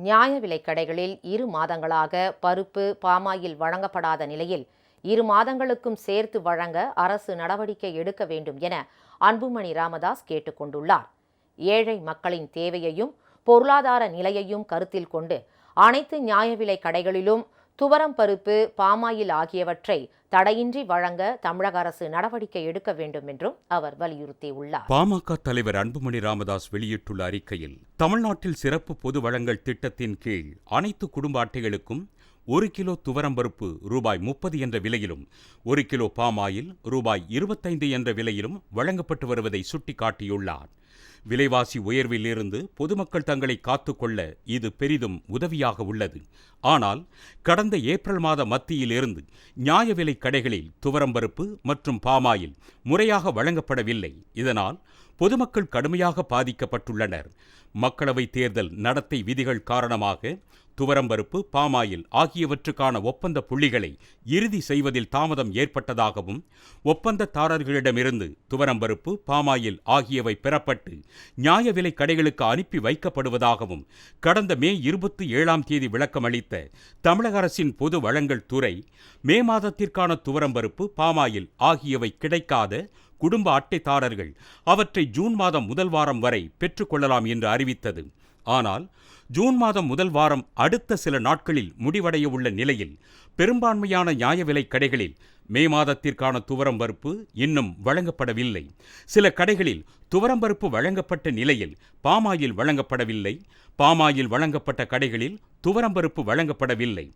நியாய விலைக் கடைகளில் இரு மாதங்களாக பருப்பு பாமாயில் வழங்கப்படாத நிலையில் இரு மாதங்களுக்கும் சேர்த்து வழங்க அரசு நடவடிக்கை எடுக்க வேண்டும் என அன்புமணி ராமதாஸ் கேட்டுக்கொண்டுள்ளார் ஏழை மக்களின் தேவையையும் பொருளாதார நிலையையும் கருத்தில் கொண்டு அனைத்து நியாய விலைக் கடைகளிலும் துவரம் பருப்பு பாமாயில் ஆகியவற்றை தடையின்றி வழங்க தமிழக அரசு நடவடிக்கை எடுக்க வேண்டும் என்றும் அவர் வலியுறுத்தியுள்ளார். பாமக தலைவர் அன்புமணி ராமதாஸ் வெளியிட்டுள்ள அறிக்கையில் தமிழ்நாட்டில் சிறப்பு பொது வழங்கல் திட்டத்தின் கீழ் அனைத்து குடும்ப அட்டைகளுக்கும் ஒரு கிலோ துவரம்பருப்பு ரூபாய் முப்பது என்ற விலையிலும் ஒரு கிலோ பாமாயில் ரூபாய் இருபத்தைந்து என்ற விலையிலும் வழங்கப்பட்டு வருவதை சுட்டிக்காட்டியுள்ளார். விலைவாசி உயர்விலிருந்து பொதுமக்கள் தங்களை காத்துக்கொள்ள இது பெரிதும் உதவியாக உள்ளது. ஆனால் கடந்த ஏப்ரல் மாத மத்தியிலிருந்து நியாய விலை கடைகளில் துவரம்பருப்பு மற்றும் பாமாயில் முறையாக வழங்கப்படவில்லை. இதனால் பொதுமக்கள் கடுமையாக பாதிக்கப்பட்டுள்ளனர். மக்களவைத் தேர்தல் நடத்தை விதிகள் காரணமாக துவரம்பருப்பு பாமாயில் ஆகியவற்றுக்கான ஒப்பந்த புள்ளிகளை இறுதி செய்வதில் தாமதம் ஏற்பட்டதாகவும் ஒப்பந்ததாரர்களிடமிருந்து துவரம்பருப்பு பாமாயில் ஆகியவை பெறப்பட்டு நியாய விலை கடைகளுக்கு அனுப்பி வைக்கப்படுவதாகவும் கடந்த மே இருபத்தி ஏழாம் தேதி விளக்கமளித்த தமிழக அரசின் பொது வழங்கல் துறை மே மாதத்திற்கான துவரம்பருப்பு பாமாயில் ஆகியவை கிடைக்காத குடும்ப அட்டைதாரர்கள் அவற்றை ஜூன் மாதம் முதல் வாரம் வரை பெற்றுக்கொள்ளலாம் என்று அறிவித்தது. ஆனால் ஜூன் மாதம் முதல் வாரம் அடுத்த சில நாட்களில் முடிவடைய உள்ள நிலையில் பெரும்பான்மையான நியாய விலை கடைகளில் மே மாதத்திற்கான துவரம் பருப்பு இன்னும் வழங்கப்படவில்லை. சில கடைகளில் துவரம் பருப்பு வழங்கப்பட்ட நிலையில் பாமாயில் வழங்கப்படவில்லை. பாமாயில் வழங்கப்பட்ட கடைகளில் துவரம்பருப்பு வழங்கப்படவில்லை.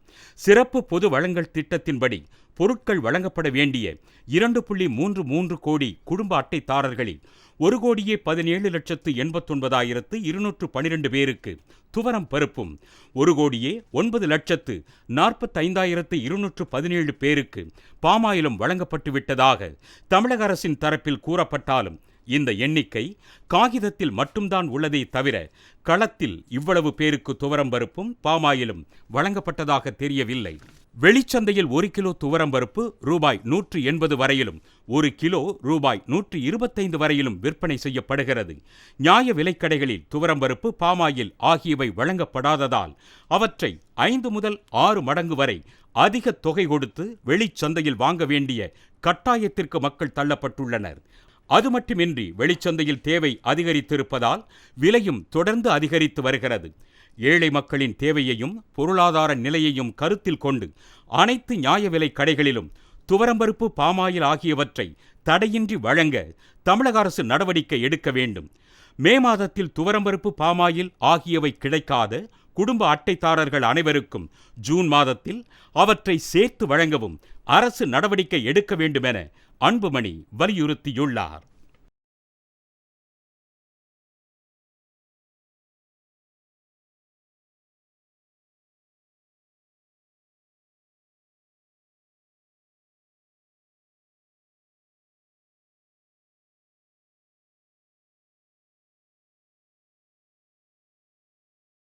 சிறப்பு பொது வழங்கல் திட்டத்தின்படி பொருட்கள் வழங்கப்பட வேண்டிய இரண்டு புள்ளி மூன்று மூன்று கோடி குடும்ப அட்டைதாரர்களில் ஒரு கோடியே பதினேழு லட்சத்து எண்பத்தொன்பதாயிரத்து இருநூற்று பனிரெண்டு பேருக்கு துவரம் பருப்பும் ஒரு கோடியே ஒன்பது லட்சத்து நாற்பத்தைந்தாயிரத்து இருநூற்று பதினேழு பேருக்கு பாமாயிலும் வழங்கப்பட்டு விட்டதாக தமிழக அரசின் தரப்பில் கூறப்பட்டாலும் இந்த எண்ணிக்கை காகிதத்தில் மட்டும்தான் உள்ளதை தவிர களத்தில் இவ்வளவு பேருக்கு துவரம்பருப்பும் பாமாயிலும் வழங்கப்பட்டதாக தெரியவில்லை. வெளிச்சந்தையில் ஒரு கிலோ துவரம்பருப்பு ரூபாய் நூற்று எண்பது வரையிலும் ஒரு கிலோ ரூபாய் நூற்று இருபத்தைந்து வரையிலும் விற்பனை செய்யப்படுகிறது. நியாய விலைக்கடைகளில் துவரம்பருப்பு பாமாயில் ஆகியவை வழங்கப்படாததால் அவற்றை ஐந்து முதல் ஆறு மடங்கு வரை அதிக தொகை கொடுத்து வெளிச்சந்தையில் வாங்க வேண்டிய கட்டாயத்திற்கு மக்கள் தள்ளப்பட்டுள்ளனர். அது மட்டுமின்றி வெளிச்சந்தையில் தேவை அதிகரித்திருப்பதால் விலையும் தொடர்ந்து அதிகரித்து வருகிறது. ஏழை மக்களின் தேவையையும் பொருளாதார நிலையையும் கருத்தில் கொண்டு அனைத்து நியாய விலை கடைகளிலும் துவரம்பருப்பு பாமாயில் ஆகியவற்றை தடையின்றி வழங்க தமிழக அரசு நடவடிக்கை எடுக்க வேண்டும். மே மாதத்தில் துவரம்பருப்பு பாமாயில் ஆகியவை கிடைக்காத குடும்ப அட்டைதாரர்கள் அனைவருக்கும் ஜூன் மாதத்தில் அவற்றை சேர்த்து வழங்கவும் அரசு நடவடிக்கை எடுக்க வேண்டுமென அன்புமணி வலியுறுத்தியுள்ளார்.